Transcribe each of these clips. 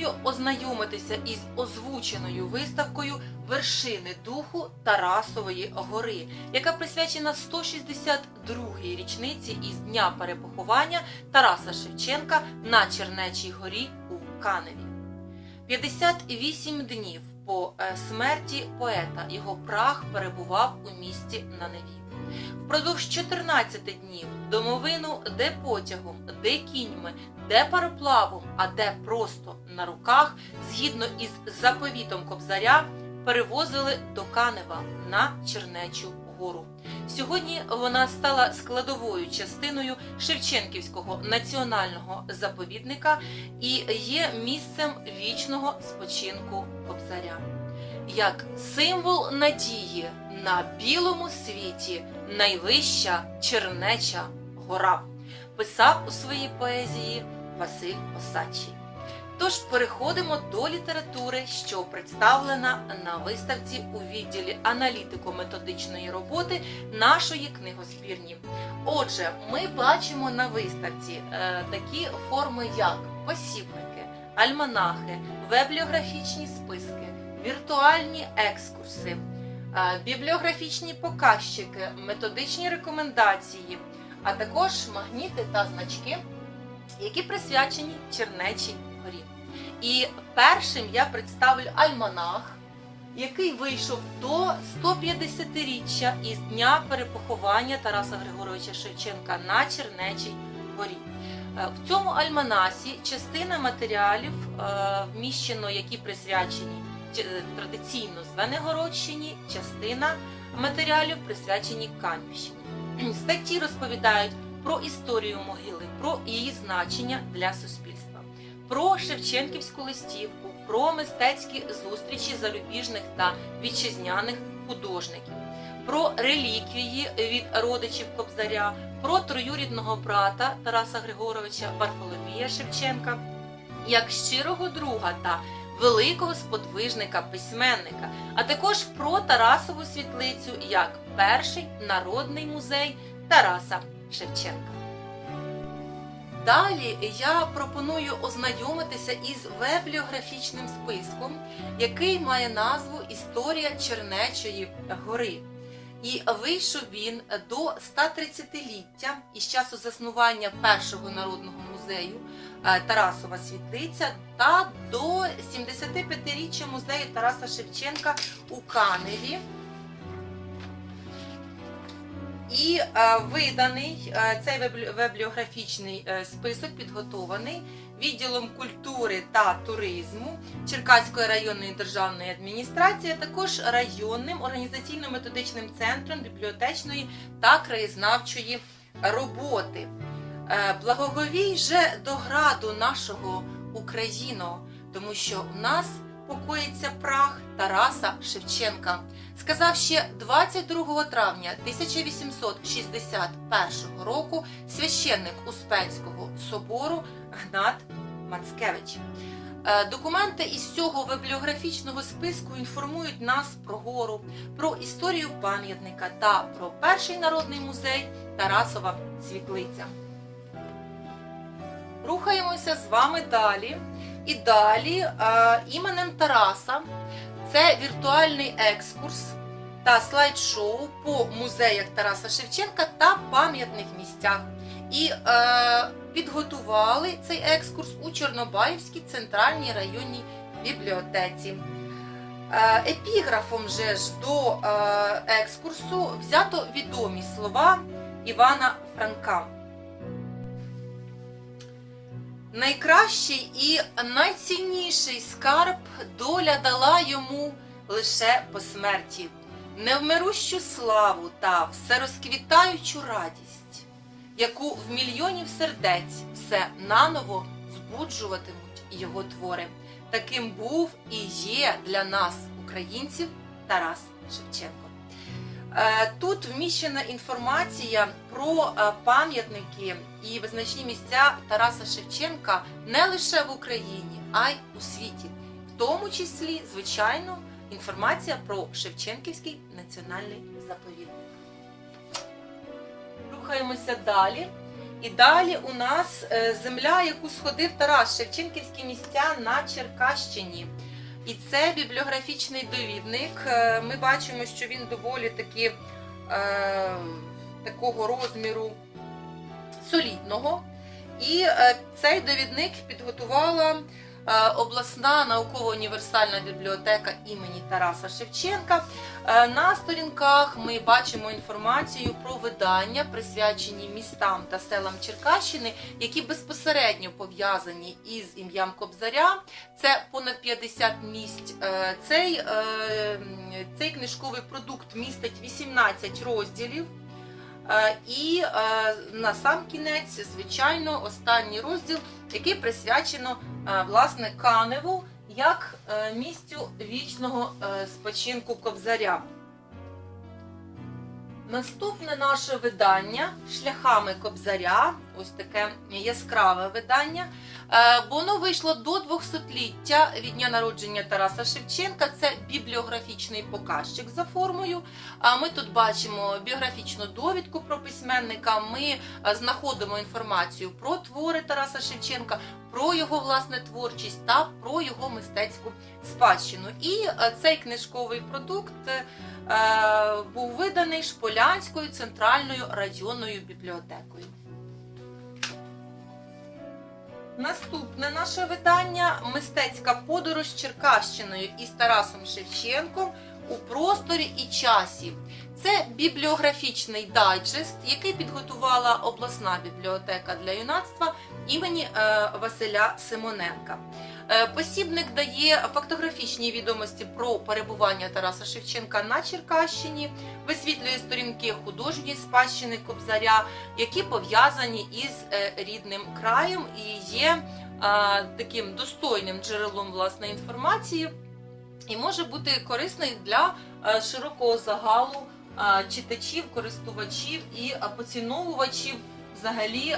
пропоную ознайомитися із озвученою виставкою Вершини духу Тарасової гори, яка присвячена 162-й річниці із дня перепоховання Тараса Шевченка на Чернечій горі у Каневі. 58 днів по е, смерті поета його прах перебував у місті на Неві. Впродовж 14 днів домовину де потягом, де кіньми, де пароплавом, а де просто на руках, згідно із заповітом Кобзаря, перевозили до Канева на Чернечу гору. Сьогодні вона стала складовою частиною Шевченківського національного заповідника і є місцем вічного спочинку Кобзаря. Як символ надії на білому світі найвища Чернеча гора, писав у своїй поезії Василь Осадчий. Тож переходимо до літератури, що представлена на виставці у відділі аналітико-методичної роботи нашої книгозбірні. Отже, ми бачимо на виставці е, такі форми, як посібники, альманахи, вебібліографічні списки, віртуальні екскурси, е, бібліографічні показчики, методичні рекомендації, а також магніти та значки, які присвячені Чернечій горі. І першим я представлю альманах, який вийшов до 150-річчя із дня перепоховання Тараса Григоровича Шевченка на Чернечій горі. Е, В цьому альманасі частина матеріалів е, вміщено, які присвячені традиційно Звенигородщині, частина матеріалів присвячені Канівщині. Статті розповідають про історію могили, про її значення для суспільства, про Шевченківську листівку, про мистецькі зустрічі зарубіжних та вітчизняних художників, про реліквії від родичів Кобзаря, про троюрідного брата Тараса Григоровича Варфоломія Шевченка, як щирого друга та великого сподвижника письменника, а також про Тарасову світлицю як перший народний музей Тараса Шевченка. Далі я пропоную ознайомитися із вебліографічним списком, який має назву Історія Чернечої гори. І вийшов він до 130-ліття із часу заснування першого народного музею е, Тарасова світлиця та до 75-річчя музею Тараса Шевченка у Каневі. І е, виданий е, цей веб- е, список підготований відділом культури та туризму Черкаської районної державної адміністрації, а також районним організаційно-методичним центром бібліотечної та краєзнавчої роботи. Е, Благоговій же до граду нашого Україно, тому що в нас покоїться прах Тараса Шевченка сказав ще 22 травня 1861 року священник Успенського собору Гнат Мацкевич. Е, Документи із цього бібліографічного списку інформують нас про гору, про історію пам'ятника та про перший народний музей Тарасова світлиця. Рухаємося з вами далі. І далі е, іменем Тараса це віртуальний екскурс та слайд-шоу по музеях Тараса Шевченка та пам'ятних місцях. І е, підготували цей екскурс у Чорнобаївській центральній районній бібліотеці. Е, епіграфом же ж до екскурсу взято відомі слова Івана Франка. Найкращий і найцінніший скарб доля дала йому лише по смерті, невмирущу славу та всерозквітаючу радість, яку в мільйонів сердець все наново збуджуватимуть його твори. Таким був і є для нас, українців, Тарас Шевченко. Е, Тут вміщена інформація про е, пам'ятники і визначні місця Тараса Шевченка не лише в Україні, а й у світі, в тому числі, звичайно, інформація про Шевченківський національний заповідник. Рухаємося далі. І далі у нас е, земля, яку сходив Тарас, Шевченківські місця на Черкащині. І це бібліографічний довідник. Е, Ми бачимо, що він доволі таки е, такого розміру солідного. І е, цей довідник підготувала обласна науково-універсальна бібліотека імені Тараса Шевченка. Е, На сторінках ми бачимо інформацію про видання, присвячені містам та селам Черкащини, які безпосередньо пов'язані із ім'ям Кобзаря. Це понад 50 місць. Е, Цей, е, цей книжковий продукт містить 18 розділів. Е, І е, на сам кінець, звичайно, останній розділ, який присвячено е, власне Каневу як місцю вічного спочинку Кобзаря. Наступне наше видання шляхами Кобзаря, ось таке яскраве видання. Е, Воно вийшло до 200-ліття від дня народження Тараса Шевченка. Це бібліографічний показчик за формою. Ми тут бачимо біографічну довідку про письменника. Ми е, знаходимо інформацію про твори Тараса Шевченка, про його власне творчість та про його мистецьку спадщину. І е, цей книжковий продукт був виданий Шполянською центральною районною бібліотекою. Наступне наше видання мистецька подорож Черкащиною із Тарасом Шевченком у просторі і часі. Це бібліографічний дайджест, який підготувала обласна бібліотека для юнацтва імені е, Василя Симоненка. Е, Посібник дає фактографічні відомості про перебування Тараса Шевченка на Черкащині, висвітлює сторінки художньої спадщини Кобзаря, які пов'язані із е, рідним краєм і є е, таким достойним джерелом власне інформації, і може бути корисний для широкого загалу читачів, користувачів і поціновувачів взагалі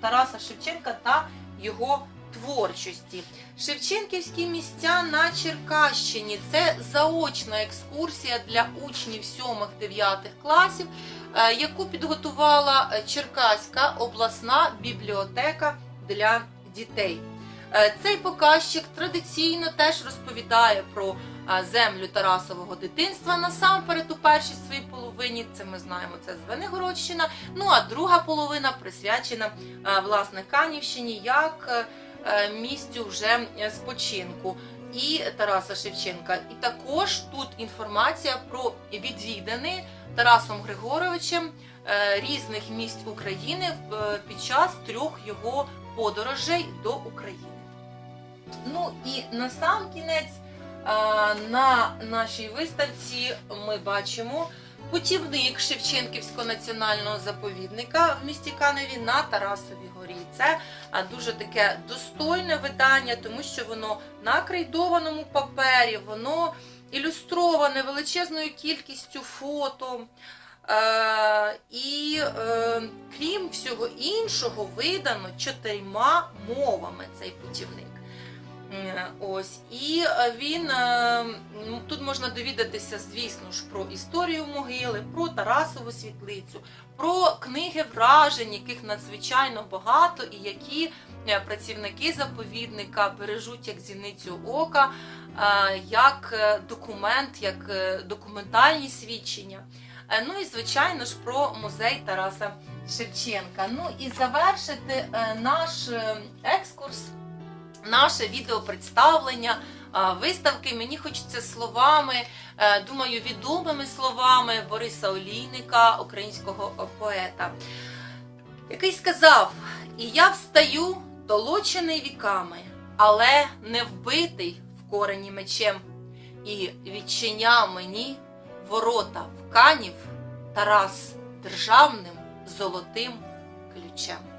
Тараса Шевченка та його творчості. Шевченківські місця на Черкащині це заочна екскурсія для учнів 7-9 класів, е, яку підготувала Черкаська обласна бібліотека для дітей. Е, Цей показчик традиційно теж розповідає про е, землю Тарасового дитинства насамперед у першій своїй половині. Це ми знаємо, це Звенигородщина. Ну а друга половина присвячена власне Канівщині як місцю вже е, спочинку і Тараса Шевченка. І також тут інформація про відвідини Тарасом Григоровичем е, різних місць України е, під час трьох його подорожей до України. Ну і на сам кінець е, на нашій виставці ми бачимо путівник Шевченківського національного заповідника в місті Каневі на Тарасовій горі. Це дуже таке достойне видання, тому що воно на крейдованому папері, воно ілюстроване величезною кількістю фото. Е, і е, крім всього іншого, видано чотирма мовами цей путівник. Е, Ось і е, він е, тут можна довідатися, звісно ж, про історію могили, про Тарасову світлицю, про книги вражень, яких надзвичайно багато, і які працівники заповідника бережуть як зіницю ока, як документ, як документальні свідчення. Ну і звичайно ж про музей Тараса Шевченка. Ну і завершити наш екскурс, наше відеопредставлення виставки. Мені хочеться словами, е, думаю, відомими словами Бориса Олійника, українського поета, який сказав: І я встаю, толочений віками, але не вбитий в корені мечем, і відчиняв мені ворота в канів Тарас державним золотим ключем.